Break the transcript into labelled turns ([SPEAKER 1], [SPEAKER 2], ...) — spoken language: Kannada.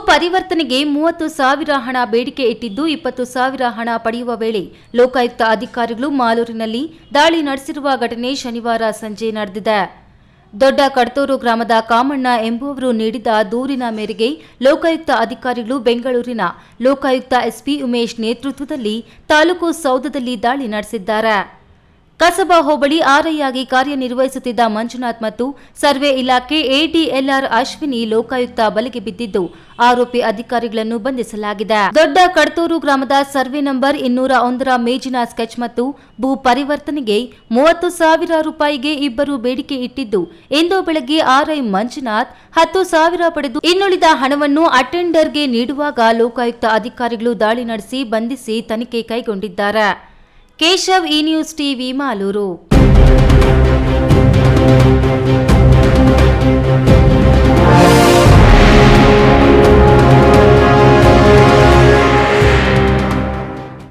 [SPEAKER 1] ಪರಿವರ್ತನೆಗೆ ಮೂವತ್ತು ಸಾವಿರ ಹಣ ಬೇಡಿಕೆ ಇಟ್ಟಿದ್ದು ಇಪ್ಪತ್ತು ಸಾವಿರ ಹಣ ಪಡೆಯುವ ವೇಳೆ ಲೋಕಾಯುಕ್ತ ಅಧಿಕಾರಿಗಳು ಮಾಲೂರಿನಲ್ಲಿ ದಾಳಿ ನಡೆಸಿರುವ ಘಟನೆ ಶನಿವಾರ ಸಂಜೆ ನಡೆದಿದೆ. ದೊಡ್ಡ ಕಡತೂರು ಗ್ರಾಮದ ಕಾಮಣ್ಣ ಎಂಬುವರು ನೀಡಿದ ದೂರಿನ ಮೇರೆಗೆ ಲೋಕಾಯುಕ್ತ ಅಧಿಕಾರಿಗಳು ಬೆಂಗಳೂರಿನ ಲೋಕಾಯುಕ್ತ ಎಸ್ಪಿ ಉಮೇಶ್ ನೇತೃತ್ವದಲ್ಲಿ ತಾಲೂಕು ಸೌಧದಲ್ಲಿ ದಾಳಿ ನಡೆಸಿದ್ದಾರೆ. ಕಸಬಾ ಹೋಬಳಿ ಆರ್ಐಯಾಗಿ ಕಾರ್ಯನಿರ್ವಹಿಸುತ್ತಿದ್ದ ಮಂಜುನಾಥ್ ಮತ್ತು ಸರ್ವೆ ಇಲಾಖೆ ಎಡಿಎಲ್ಆರ್ ಅಶ್ವಿನಿ ಲೋಕಾಯುಕ್ತ ಬಲೆಗೆ ಬಿದ್ದಿದ್ದು, ಆರೋಪಿ ಅಧಿಕಾರಿಗಳನ್ನು ಬಂಧಿಸಲಾಗಿದೆ. ದೊಡ್ಡ ಕಡ್ತೂರು ಗ್ರಾಮದ ಸರ್ವೆ ನಂಬರ್ ಇನ್ನೂರ ಒಂದರ ಮೇಜಿನ ಸ್ಕೆಚ್ ಮತ್ತು ಭೂ ಪರಿವರ್ತನೆಗೆ ಮೂವತ್ತು ಸಾವಿರ ರೂಪಾಯಿಗೆ ಇಬ್ಬರು ಬೇಡಿಕೆ ಇಟ್ಟಿದ್ದು, ಇಂದು ಬೆಳಗ್ಗೆ ಆರ್ಐ ಮಂಜುನಾಥ್ ಹತ್ತು ಸಾವಿರ ಪಡೆದು ಇನ್ನುಳಿದ ಹಣವನ್ನು ಅಟೆಂಡರ್ಗೆ ನೀಡುವಾಗ ಲೋಕಾಯುಕ್ತ ಅಧಿಕಾರಿಗಳು ದಾಳಿ ನಡೆಸಿ ಬಂಧಿಸಿ ತನಿಖೆ ಕೈಗೊಂಡಿದ್ದಾರೆ. కేశవ్ ఈ న్యూస్ టీవీ మాలూరు.